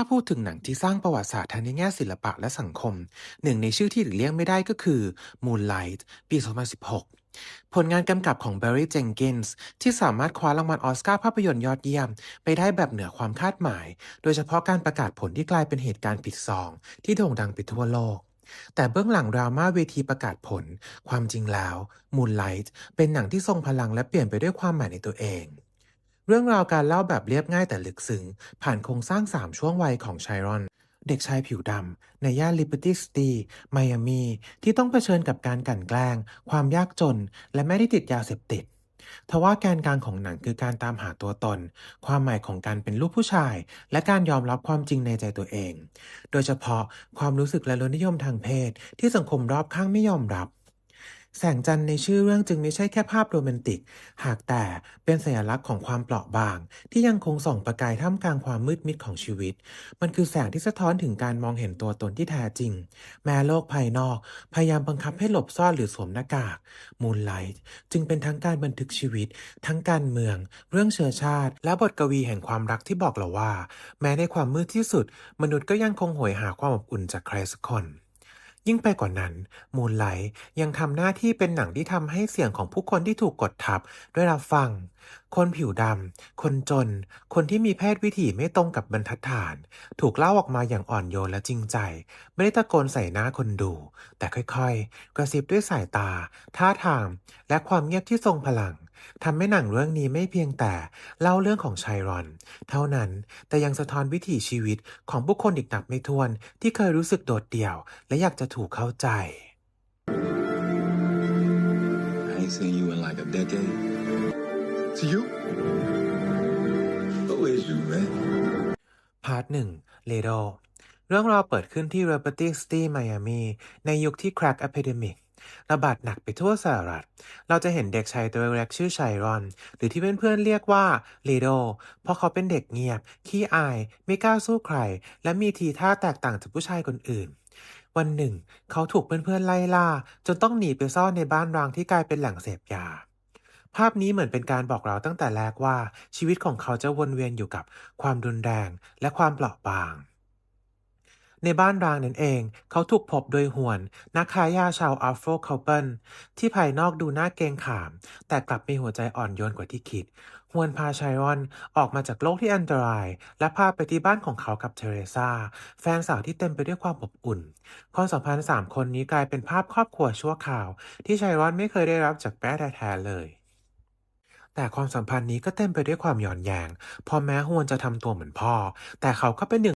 ถ้าพูดถึงหนังที่สร้างประวัติศาสตร์ทั้งในแง่ศิลปะและสังคม หนึ่งในชื่อที่หลีกเลี่ยงไม่ได้ก็คือ Moonlight ปี 2016 ผลงานกำกับของ Barry Jenkins ที่สามารถคว้ารางวัลออสการ์ภาพยนตร์ยอดเยี่ยม ไปได้แบบเหนือความคาดหมาย โดยเฉพาะการประกาศผลที่กลายเป็นเหตุการณ์ผิดซอง ที่โด่งดังไปทั่วโลกแต่เบื้องหลังดราม่าเวทีประกาศผล ความจริงแล้ว Moonlight เป็นหนังที่ทรงพลังและเปลี่ยนไปด้วยความหมายในตัวเอง เรื่องราวการเล่าแบบเรียบง่ายแต่ลึกซึ้งผ่านโครงสร้าง 3 ช่วงวัยของชัยรอน เด็กชายผิวดำในย่าน Liberty City ไมอามี ที่ต้องเผชิญกับการกลั่นแกล้ง ความยากจน และแม่ที่ติดยาเสพติดทว่าแกนกลางของหนังคือการตามหาตัวตน ความหมายของการเป็นลูกผู้ชาย และการยอมรับความจริงในใจตัวเอง โดยเฉพาะความรู้สึกและรสนิยมทางเพศที่สังคมรอบข้างไม่ยอมรับ แสงจันทร์ในชื่อเรื่องจึงไม่ใช่แค่ภาพโรแมนติก หากแต่เป็นสัญลักษณ์ของความเปราะบาง ที่ยังคงส่องประกายท่ามกลางความมืดมิดของชีวิต มันคือแสงที่สะท้อนถึงการมองเห็นตัวตนที่แท้จริง แม้โลกภายนอก พยายามบังคับให้หลบซ่อนหรือสวมหน้ากาก Moonlight จึงเป็นทั้งการบันทึกชีวิต ทั้งการเมือง เรื่องเชื้อชาติ และบทกวีแห่งความรักที่บอกเราว่า แม้ในความมืดที่สุด มนุษย์ก็ยังคงโหยหาความอบอุ่นจากใครสักคน ยิ่งไปกว่านั้นมูนไลท์ยังทำหน้าที่เป็นหนังที่ทำให้เสียงของผู้คนที่ถูกกดทับได้รับฟัง คนผิวดำ คนจน คนที่มีเพศวิถีไม่ตรงกับบรรทัดฐาน ถูกเล่าออกมาอย่างอ่อนโยนและจริงใจ ไม่ได้ตะโกนใส่หน้าคนดู แต่ค่อยๆ กระซิบด้วยสายตา ท่าทาง และความเงียบที่ทรงพลัง ทำให้หนังเรื่องนี้ไม่เพียงแต่เล่าเรื่องของชัยรอน เท่านั้นแต่ยังสะท้อนวิถีชีวิตของผู้คนอีกนับไม่ถ้วน ที่เคยรู้สึกโดดเดี่ยว และอยากจะถูกเข้าใจ I ain't seen you in like a decade. To you? Who is you, man? พาร์ทหนึ่งเลโดเรื่องราวเปิดขึ้นที่ Liberty City ไมอามีในยุคที่ Crack Epidemic ระบาดหนักไปทั่วสหรัฐ เราจะเห็นเด็กชายตัวเล็กชื่อชัยรอน หรือที่เพื่อนๆเรียกว่าเลโดเพราะเขาเป็นเด็กเงียบ ขี้อาย ไม่กล้าสู้ใคร และมีทีท่าแตกต่างจากผู้ชายคนอื่น วันหนึ่ง เขาถูกเพื่อนๆไล่ล่า จนต้องหนีไปซ่อนในบ้านร้างที่กลายเป็นแหล่งเสพยาภาพนี้เหมือนเป็นการบอกเราตั้งแต่แรกว่าชีวิตของเขาจะวนเวียนอยู่กับความรุนแรงและความเปราะบาง ในบ้านร้างนั้นเอง เขาถูกพบโดยหวน นักค้ายาชาวอัฟโรเคาเปิลที่ภายนอกดูน่าเกรงขาม แต่กลับมีหัวใจอ่อนโยนกว่าที่คิดฮวนพาชัยรอนออกมาจากโลกที่อันตราย และพาไปที่บ้านของเขากับเทเรซาแฟนสาวที่เต็มไปด้วยความอบอุ่น ความสัมพันธ์สามคนนี้กลายเป็นภาพครอบครัวชั่วคราว ที่ชัยรอนไม่เคยได้รับจากแม่แท้ๆเลยแต่ความสัมพันธ์นี้ก็เต็มไปด้วยความหย่อนแยงเพอแม้ฮวนจะทำตัวเหมือนพ่อ แต่เขาก็เป็นหนึ่ง